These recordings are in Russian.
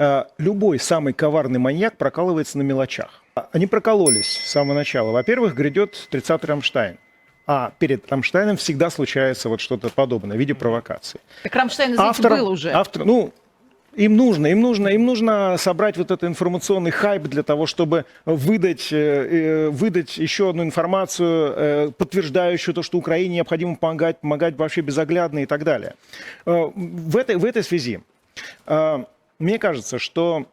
э, любой самый коварный маньяк прокалывается на мелочах. Они прокололись с самого начала. Во-первых, грядет 30-й Рамштайн. А перед Рамштайном всегда случается вот что-то подобное в виде провокации. Так Рамштайн, извините, был уже. автор- ну, им нужно, им нужно, им нужно собрать вот этот информационный хайп для того, чтобы выдать, э, э, выдать еще одну информацию, подтверждающую то, что Украине необходимо помогать, помогать вообще безоглядно и так далее. В этой, в этой связи мне кажется, что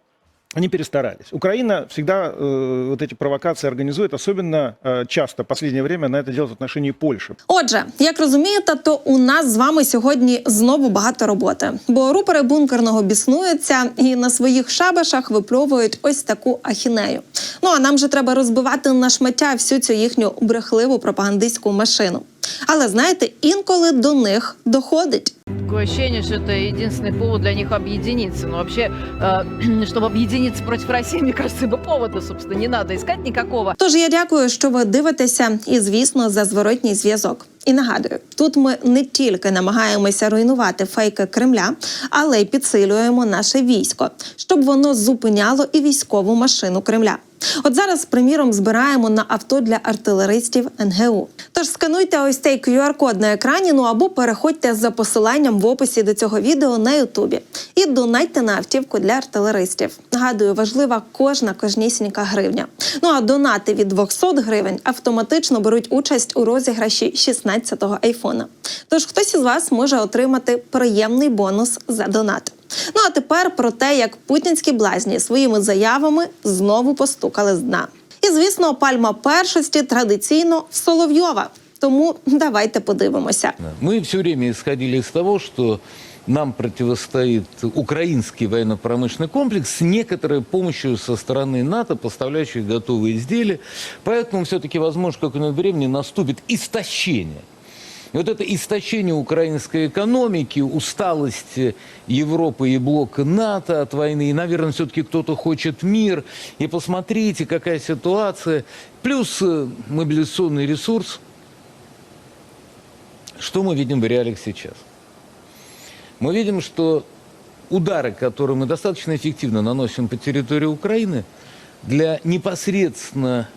они перестарались. Украина всегда э, вот эти провокации организует, особенно э, часто, в последнее время она это делает в отношении Польши. Отже, як розумієте, то у нас з вами сьогодні знову багато роботи, бо рупори бункерного біснуються і на своїх шабашах випльовують ось таку ахінею. Ну а нам же треба розбивати на шмаття всю цю їхню брехливу пропагандистську машину. Але знаєте, інколи до них доходить. Такое ощущение, что это единственный повод для них объединиться. Но вообще, э, чтобы объединиться против России, мне кажется, ибо повода, собственно, не надо искать никакого. Тож я дякую, що ви дивитеся, і звісно, за зворотній зв'язок. І нагадую, тут ми не тільки намагаємося руйнувати фейки Кремля, але й підсилюємо наше військо, щоб воно зупиняло і військову машину Кремля. От зараз, приміром, збираємо на авто для артилеристів НГУ. Тож скануйте ось цей QR-код на екрані, ну або переходьте за посиланням в описі до цього відео на Ютубі і донайте на автівку для артилеристів. Нагадую, важлива кожна кожнісінька гривня. Ну а донати від 200 гривень автоматично беруть участь у розіграші 16-го айфона. Тож хтось із вас може отримати приємний бонус за донат. Ну а тепер про те, як путінські блазні своїми заявами знову постукали з дна. І звісно, пальма першості традиційно в Соловйова. Тому давайте подивимося. Мы все время исходили из того, что нам противостоит украинский военно-промышленный комплекс с некоторой помощью со стороны НАТО, поставляющих готовые изделия. Поэтому все-таки, возможно, в какое-нибудь времени наступит истощение. И вот это истощение украинской экономики, усталость Европы и блока НАТО от войны, и, наверное, все-таки кто-то хочет мир. И посмотрите, какая ситуация. Плюс э, мобилизационный ресурс. Что мы видим в реалиях сейчас? Мы видим, что удары, которые мы достаточно эффективно наносим по территории Украины, для непосредственно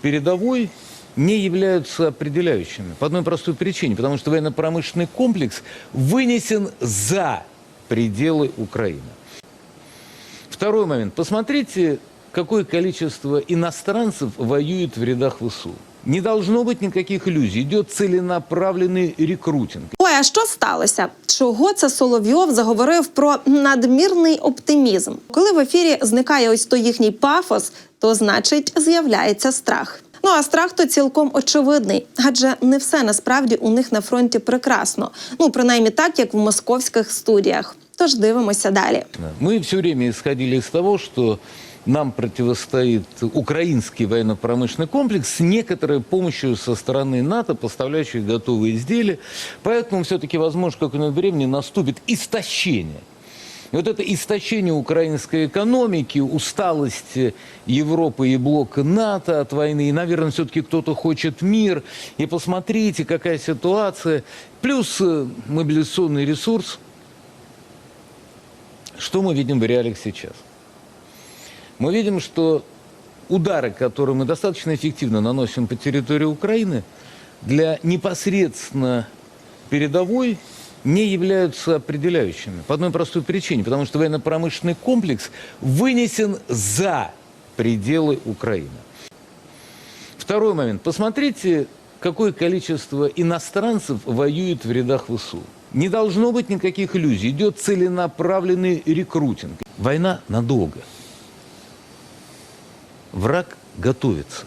передовой не являются определяющими. По одной простой причине. Потому что военно-промышленный комплекс вынесен за пределы Украины. Второй момент. Посмотрите, какое количество иностранцев воюет в рядах ВСУ. Не должно быть никаких иллюзий. Идет целенаправленный рекрутинг. Ой, а що сталося? Чого це Соловйов заговорив про надмірний оптимізм? Коли в ефірі зникає ось той їхній пафос, то значить з'являється страх. Ну а страх то цілком очевидний, адже не все насправді у них на фронті прекрасно. Ну принаймні так, як в московських студіях. Тож дивимося далі. Мы все время исходили из того, что нам противостоит украинский военно-промышленный комплекс с некоторой помощью со стороны НАТО, поставляющих готовые изделия. Поэтому все-таки, возможно, в какое-нибудь времени наступит истощение. И вот это истощение украинской экономики, усталость Европы и блока НАТО от войны, и, наверное, все-таки кто-то хочет мир. И посмотрите, какая ситуация. Плюс э, мобилизационный ресурс. Что мы видим в реалиях сейчас? Мы видим, что удары, которые мы достаточно эффективно наносим по территории Украины, для непосредственно передовой не являются определяющими. По одной простой причине. Потому что военно-промышленный комплекс вынесен за пределы Украины. Второй момент. Посмотрите, какое количество иностранцев воюет в рядах ВСУ. Не должно быть никаких иллюзий. Идет целенаправленный рекрутинг. Война надолго. Враг готовится.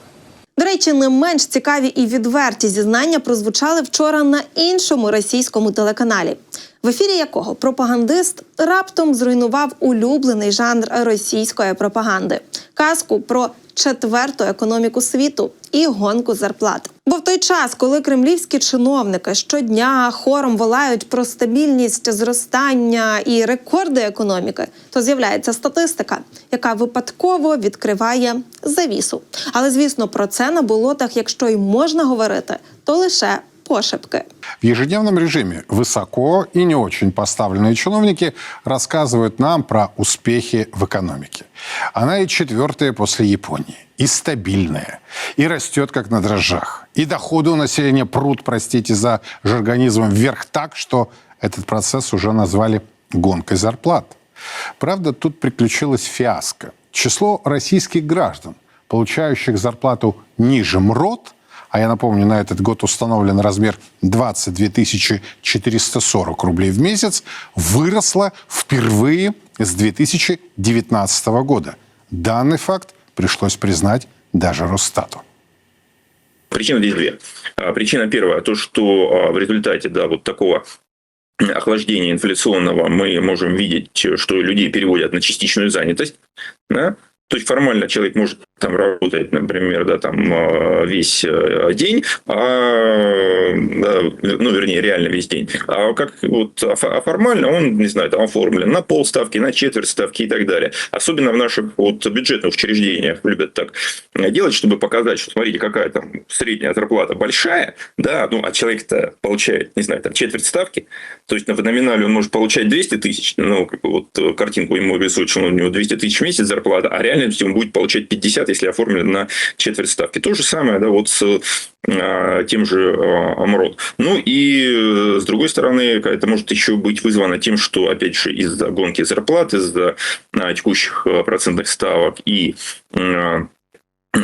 Речі, не менш цікаві і відверті зізнання прозвучали вчора на іншому російському телеканалі, в ефірі якого пропагандист раптом зруйнував улюблений жанр російської пропаганди. Казку про четверту економіку світу і гонку зарплат. Бо в той час, коли кремлівські чиновники щодня хором волають про стабільність зростання і рекорди економіки, то з'являється статистика, яка випадково відкриває завісу. Але звісно, про це на болотах, якщо й можна говорити, то лише пошепки. В ежедневном режиме высоко и не очень поставленные чиновники рассказывают нам про успехи в экономике. Она и четвертая после Японии, и стабильная, и растет как на дрожжах. И доходы у населения прут, простите за жаргонизм, вверх так, что этот процесс уже назвали гонкой зарплат. Правда, тут приключилась фиаско. Число российских граждан, получающих зарплату ниже МРОД, а я напомню, на этот год установлен размер 22 440 рублей в месяц, выросло впервые с 2019 года. Данный факт пришлось признать даже Росстату. Причина здесь две. А, Причина первая, то, что а, в результате да, вот такого охлаждения инфляционного мы можем видеть, что людей переводят на частичную занятость. Да? То есть формально человек может там работать, например, да, там э, весь э, день, а, да, ну, вернее, реально весь день. А как вот а фо- формально он, не знаю, там оформлен на полставки, на четверть ставки и так далее. Особенно в наших вот бюджетных учреждениях любят так делать, чтобы показать, что смотрите, какая там средняя зарплата большая, да, ну, а человек-то получает, не знаю, там четверть ставки, то есть на номинале он может получать 200 тысяч, ну, вот картинку ему рисуют, что у него 200 тысяч в месяц зарплата, а реально он будет получать 50, если оформлен на четверть ставки. То же самое, да, вот с а, тем же а, МРОД. Ну и э, с другой стороны, это может еще быть вызвано тем, что, опять же, из-за гонки зарплат, из-за а, текущих процентных ставок и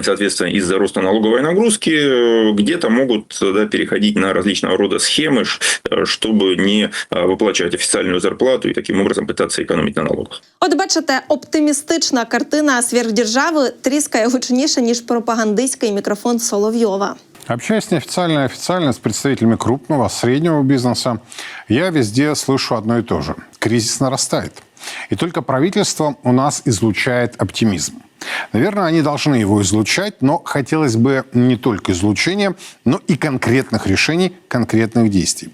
соответственно, из-за роста налоговой нагрузки э, где-то могут да, переходить на различного рода схемы, ш- э, чтобы не а, выплачивать официальную зарплату и таким образом пытаться экономить на налогах. От бачите, оптимістична картина сверхдержави тріскає гучніше ніж пропагандистський мікрофон Соловйова. Общаясь неофициально и официально с представителями крупного, среднего бизнеса, я везде слышу одно и то же. Кризис нарастает. И только правительство у нас излучает оптимизм. Наверное, они должны его излучать, но хотелось бы не только излучения, но и конкретных решений, конкретных действий.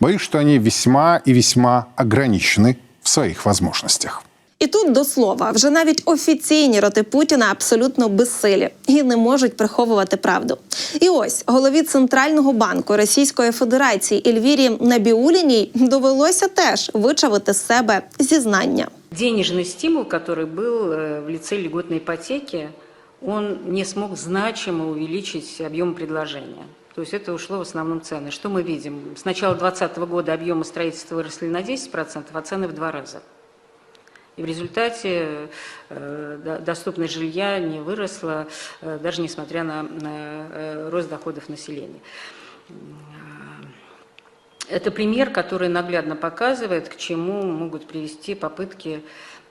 Боюсь, что они весьма и весьма ограничены в своих возможностях. І тут до слова, вже навіть офіційні роти Путіна абсолютно безсилі і не можуть приховувати правду. І ось голові центрального банку Російської Федерації Ельвірі Набіуліній довелося теж вичавити з себе зізнання. денежный стимул, который был э, в лице льготной ипотеки, он не смог значимо увеличить объем предложения. То есть это ушло в основном в цены. Что мы видим? С начала 2020 года объемы строительства выросли на 10%, а цены в два раза. И в результате э, до- доступность жилья не выросла, э, даже несмотря на, на, э, рост доходов населения. Это пример, который наглядно показывает, к чему могут привести попытки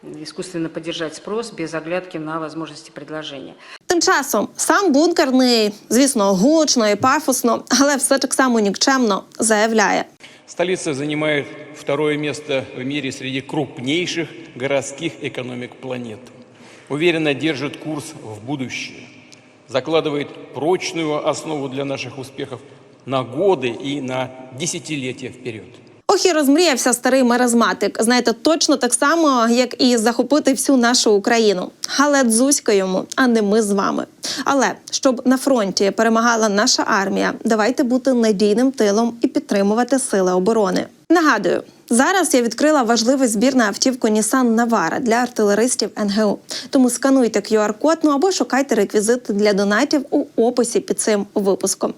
искусственно поддержать спрос без оглядки на возможности предложения. Тим часом сам бункерний, звісно, гучно і пафосно, але все так само нікчемно заявляє. Столица занимает второе место в мире среди крупнейших городских экономик планеты. Уверенно держит курс в будущее. Закладывает прочную основу для наших успехов на годы и на десятилетия вперед. Ох і розмріявся старий маразматик. Знаєте, точно так само, як і захопити всю нашу Україну. Але дзузька йому, а не ми з вами. Але щоб на фронті перемагала наша армія, давайте бути надійним тилом і підтримувати сили оборони. Нагадую. Зараз я відкрила важливий збір на автівку Nissan Navara для артилеристів НГУ. Тому скануйте QR-код, ну або шукайте реквізити для донатів у описі під цим випуском.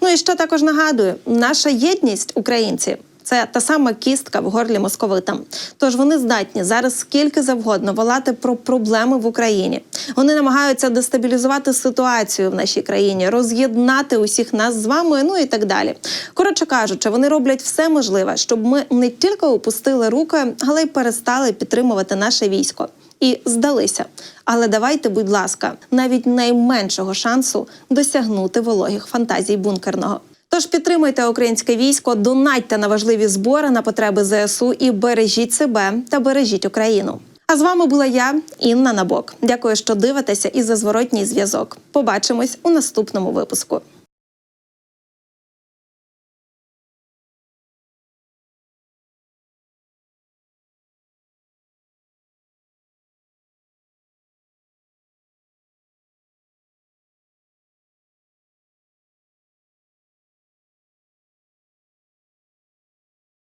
Ну і що також нагадую: наша єдність, українці, це та сама кістка в горлі московитам. Тож вони здатні зараз скільки завгодно волати про проблеми в Україні. Вони намагаються дестабілізувати ситуацію в нашій країні, роз'єднати усіх нас з вами, ну і так далі. Коротше кажучи, вони роблять все можливе, щоб ми не тільки опустили руки, але й перестали підтримувати наше військо. І здалися. Але давайте, будь ласка, навіть найменшого шансу досягнути вологих фантазій бункерного. Тож підтримуйте українське військо, донатьте на важливі збори на потреби ЗСУ і бережіть себе та бережіть Україну. А з вами була я, Інна Набок. Дякую, що дивитеся і за зворотній зв'язок. Побачимось у наступному випуску.